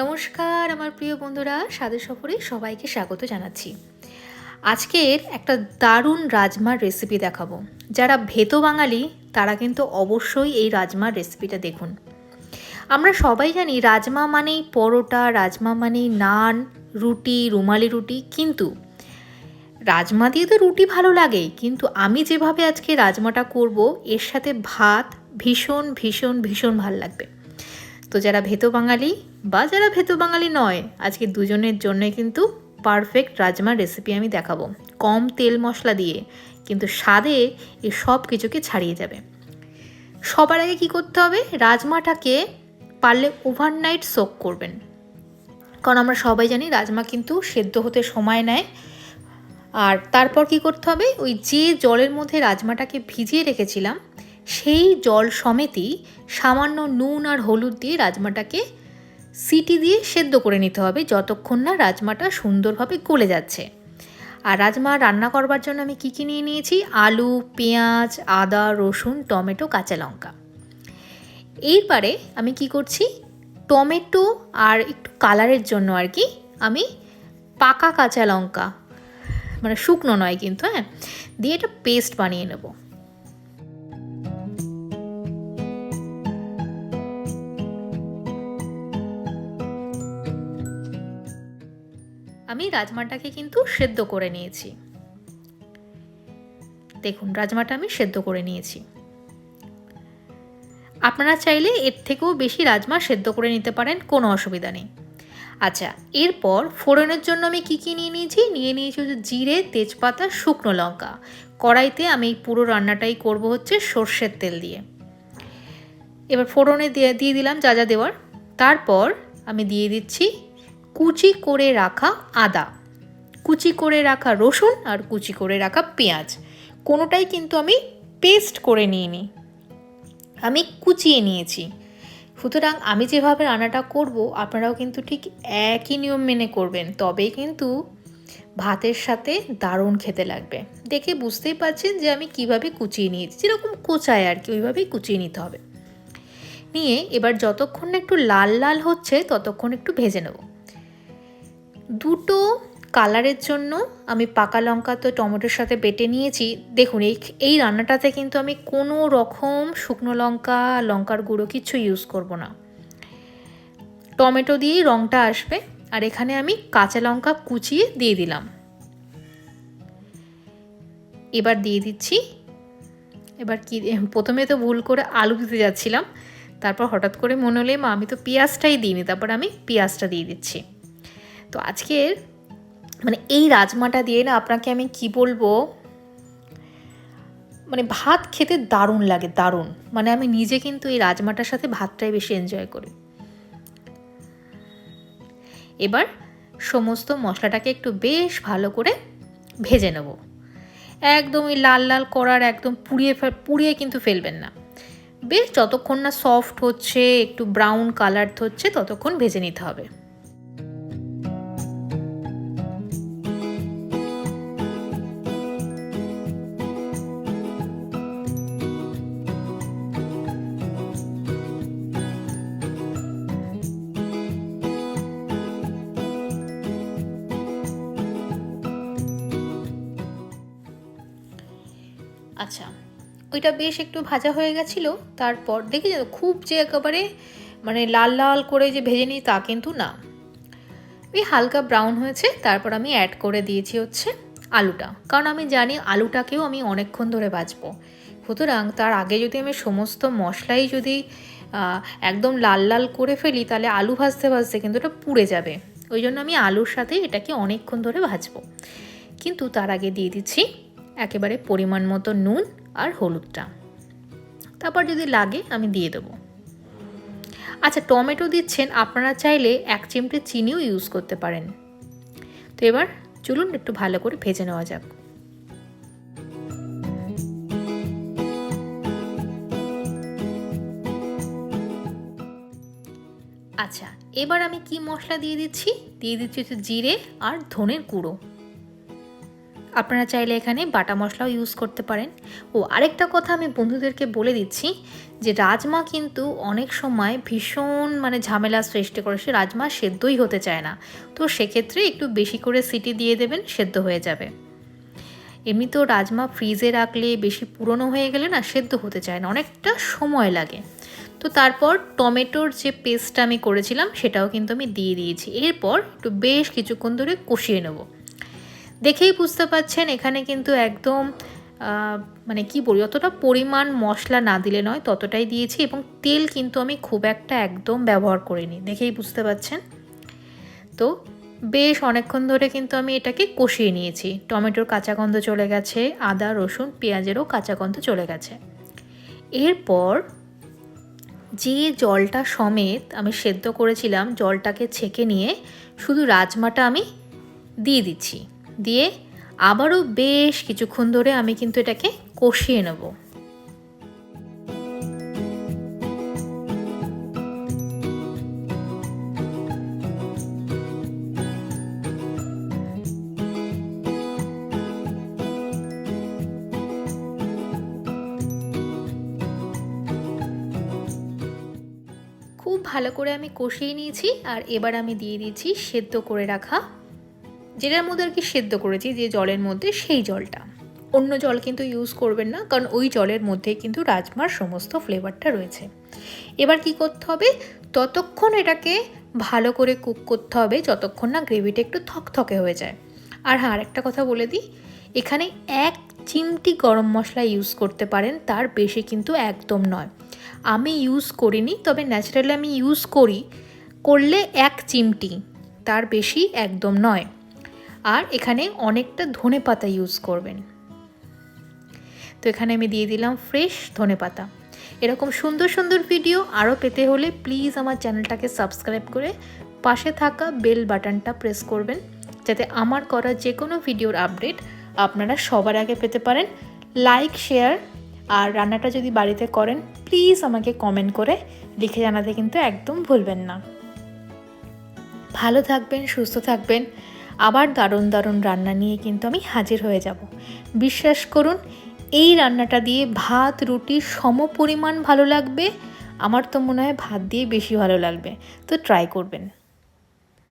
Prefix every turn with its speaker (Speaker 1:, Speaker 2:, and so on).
Speaker 1: নমস্কার, আমার প্রিয় বন্ধুরা, স্বাদের সফরে সবাইকে স্বাগত জানাচ্ছি। আজকের একটা দারুণ রাজমার রেসিপি দেখাবো। যারা ভেতো বাঙালি, তারা কিন্তু অবশ্যই এই রাজমার রেসিপিটা দেখুন। আমরা সবাই জানি রাজমা মানেই পরোটা, রাজমা মানেই নান, রুটি, রুমালি রুটি, কিন্তু রাজমা দিয়ে তো রুটি ভালো লাগে, কিন্তু আমি যেভাবে আজকে রাজমাটা করব, এর সাথে ভাত ভীষণ ভীষণ ভীষণ ভালো লাগবে। তো যারা ভেতো বাঙালি বা যারা ভেতো বাঙালি নয়, আজকে দুজনের জন্য কিন্তু পারফেক্ট রাজমার রেসিপি আমি দেখাবো। কম তেল মশলা দিয়ে, কিন্তু স্বাদে এ সব কিছুকে ছাড়িয়ে যাবে। সবার আগে কি করতে হবে? রাজমাটাকে পারলে ওভারনাইট সোক করবেন। কারণ আমরা সবাই জানি রাজমা কিন্তু সেদ্ধ হতে সময় নেয়। আর তারপর কি করতে হবে? ওই যে জলের মধ্যে রাজমাটাকে ভিজিয়ে রেখেছিলাম সেই জল সমেতই সামান্য নুন আর হলুদ দিয়ে রাজমাটাকে সিটি দিয়ে সেদ্ধ করে নিতে হবে যতক্ষণ না রাজমাটা সুন্দরভাবে গলে যাচ্ছে। আর রাজমা রান্না করবার জন্য আমি কী কী নিয়ে নিয়েছি? আলু, পেঁয়াজ, আদা, রসুন, টমেটো, কাঁচা লঙ্কা। এইবারে আমি কি করছি? টমেটো আর একটু কালারের জন্য আর কি আমি পাকা কাঁচা লঙ্কা মানে শুকনো নয় কিন্তু হ্যাঁ দিয়ে এটা পেস্ট বানিয়ে নেব। আমি রাজমাটাকে কিন্তু সেদ্ধ করে নিয়েছি। দেখুন, রাজমাটা আমি সেদ্ধ করে নিয়েছি। আপনারা চাইলে এর থেকেও বেশি রাজমা সেদ্ধ করে নিতে পারেন, কোনো অসুবিধা নেই। আচ্ছা এরপর ফোড়নের জন্য আমি কি কি নিয়ে নিয়েছি? নিয়ে নিয়েছি হচ্ছে জিরে, তেজপাতা, শুকনো লঙ্কা। কড়াইতে আমি এই পুরো রান্নাটাই করব হচ্ছে সর্ষের তেল দিয়ে। এবার ফোড়নে দিয়ে দিয়ে দিলাম যা যা দেওয়ার। তারপর আমি দিয়ে দিচ্ছি কুচি করে রাখা আদা। কুচি করে রাখা রসুন আর কুচি করে রাখা পেঁয়াজ। কোনোটাই কিন্তু আমি পেস্ট করে নিইনি। আমি কুচিয়ে নিয়েছি। সুতরাং আমি যেভাবে রান্নাটা করব, আপনারাও কিন্তু ঠিক একই নিয়ম মেনে করবেন। তবে কিন্তু ভাতের সাথে দারুণ খেতে লাগবে। দেখে বুঝতেই পারছেন যে আমি কীভাবে কুচিয়ে নিয়েছি। যেরকম কোচায় আর কি, ওইভাবেই কুচিয়ে নিতে হবে। নিয়ে এবার যতক্ষণ না একটু লাল লাল হচ্ছে, ততক্ষণ একটু ভেজে নেব। দুটো কালারের জন্য আমি পাকা লঙ্কা তো টমেটোর সাথে বেটে নিয়েছি। দেখুন, এই এই রান্নাটাতে কিন্তু আমি কোনো রকম শুকনো লঙ্কা, লঙ্কার গুঁড়ো কিছু ইউজ করব না। টমেটো দিয়েই রঙটা আসবে, আর এখানে আমি কাঁচা লঙ্কা কুচিয়ে দিয়ে দিলাম। এবার দিয়ে দিচ্ছি। এবার কি, প্রথমে তো ভুল করে আলু দিতে যাচ্ছিলাম, তারপর হঠাৎ করে মনে হলে, মা, আমি তো পেঁয়াজটাই দিইনি। তারপর আমি পেঁয়াজটা দিয়ে দিচ্ছি। তো আজকের মানে এই রাজমাটা দিয়ে না আপনাকে আমি কি বলব? মানে ভাত খেতে দারুণ লাগে, দারুণ। মানে আমি নিজে কিন্তু এই রাজমাটার সাথে ভাতটাই বেশি এনজয় করি। এবার সমস্ত মশলাটাকে একটু বেশ ভালো করে ভেজে নেব। একদম ওই লাল লাল করার একদম পুড়িয়ে পুড়িয়ে কিন্তু ফেলবেন না। বেশ যতক্ষণ না সফট হচ্ছে, একটু ব্রাউন কালার হচ্ছে ততক্ষণ ভেজে নিতে হবে। আচ্ছা ওইটা বেশ একটু ভাজা হয়ে গেছিল, তারপর দেখি খুব যে একেবারে মানে লাল লাল করে যে ভেজে নিই তা কিন্তু না। ওই হালকা ব্রাউন হয়েছে, তারপর আমি অ্যাড করে দিয়েছি হচ্ছে আলুটা। কারণ আমি জানি আলুটাকেও আমি অনেকক্ষণ ধরে ভাজবো। সুতরাং তার আগে যদি আমি সমস্ত মশলাই যদি একদম লাল লাল করে ফেলি, তাহলে আলু ভাজতে ভাজতে কিন্তু ওটা পুড়ে যাবে। ওই জন্য আমি আলুর সাথে এটাকে অনেকক্ষণ ধরে ভাজবো। কিন্তু তার আগে দিয়ে দিচ্ছি একেবারে পরিমাণ মতো নুন আর হলুদটা। তারপর যদি লাগে, আমি দিয়ে দেবো। আচ্ছা টমেটো দিচ্ছেন, আপনারা চাইলে এক চিমটে চিনিও ইউজ করতে পারেন। তো এবার চলুন, একটু ভালো করে ভেজে নেওয়া যাক। আচ্ছা এবার আমি কি মশলা দিয়ে দিচ্ছি? দিয়ে দিচ্ছি হচ্ছে জিরে আর ধনের গুঁড়ো। আপনারা চাইলে এখানে বাটা মশলাও ইউজ করতে পারেন। ও, আরেকটা কথা আমি বন্ধুদেরকে বলে দিচ্ছি যে রাজমা কিন্তু অনেক সময় ভীষণ মানে ঝামেলা সৃষ্টি করে। সে রাজমা সেদ্ধই হতে চায় না। তো সেক্ষেত্রে একটু বেশি করে সিটি দিয়ে দেবেন, সেদ্ধ হয়ে যাবে। এমনিতেও রাজমা ফ্রিজে রাখলে বেশি পুরনো হয়ে গেলে না সেদ্ধ হতে চায় না, অনেকটা সময় লাগে। তো তারপর টমেটোর যে পেস্টটা আমি করেছিলাম, সেটাও কিন্তু আমি দিয়ে দিয়েছি। এরপর একটু বেশ কিছুক্ষণ ধরে কষিয়ে নেব। দেখেই বুঝতে পাচ্ছেন এখানে কিন্তু একদম মানে কি বলি অতটা পরিমাণ মশলা না দিলে নয়, ততটাই দিয়েছি এবং তেল কিন্তু আমি খুব একটা একদম ব্যবহার করিনি, দেখেই বুঝতে পাচ্ছেন তো বেশ অনেকক্ষণ ধরে কিন্তু আমি এটাকে কষিয়ে নিয়েছি, টমেটোর কাঁচা গন্ধ চলে গেছে, আদা, রসুন, পেঁয়াজেরও কাঁচা গন্ধ চলে গেছে। এরপর যে জলটা সমেত আমি সেদ্ধ করেছিলাম, জলটাকে ছেঁকে নিয়ে শুধু রাজমাটা আমি দিয়ে দিচ্ছি। দিয়ে আবারও বেশ কিছুক্ষণ ধরে আমি কিন্তু এটাকে কষিয়ে নেব। খুব ভালো করে আমি কষিয়ে নিয়েছি আর এবার আমি দিয়ে দিচ্ছি সেদ্ধ করে রাখা যেটার মধ্যে আর কি সেদ্ধ করেছি, যে জলের মধ্যে সেই জলটা। অন্য জল কিন্তু ইউজ করবেন না, কারণ ওই জলের মধ্যে কিন্তু রাজমার সমস্ত ফ্লেভারটা রয়েছে। এবার কি করতে হবে? ততক্ষণ এটাকে ভালো করে কুক করতে হবে, যতক্ষণ না গ্রেভিটা একটু থকথকে হয়ে যায়। আর হ্যাঁ আরেকটা কথা বলে দিই, এখানে এক চিমটি গরম মশলা ইউজ করতে পারেন, তার বেশি কিন্তু একদম নয়। আমি ইউজ করিনি, তবে ন্যাচারালি আমি ইউজ করি, করলে এক চিমটি, তার বেশি একদম নয়। আর এখানে অনেকটা ধনে পাতা ইউজ করবেন। তো এখানে আমি দিয়ে দিলাম ফ্রেশ ধনে পাতা। এরকম সুন্দর সুন্দর ভিডিও আরও পেতে হলে প্লিজ আমার চ্যানেলটাকে সাবস্ক্রাইব করে পাশে থাকা বেল বাটনটা প্রেস করবেন, যাতে আমার করা যে কোনো ভিডিওর আপডেট আপনারা সবার আগে পেতে পারেন। লাইক শেয়ার আর রান্নাটা যদি বাড়িতে করেন প্লিজ আমাকে কমেন্ট করে লিখে জানাতে কিন্তু একদম ভুলবেন না। ভালো থাকবেন, সুস্থ থাকবেন। আবার দারুণ দারুণ রান্না নিয়ে কিন্তু আমি হাজির হয়ে যাব। বিশ্বাস করুন, এই রান্নাটা দিয়ে ভাত, রুটি সম পরিমাণ ভালো লাগবে। আমার তো মনে হয় ভাত দিয়ে বেশি ভালো লাগবে। তো ট্রাই করবেন।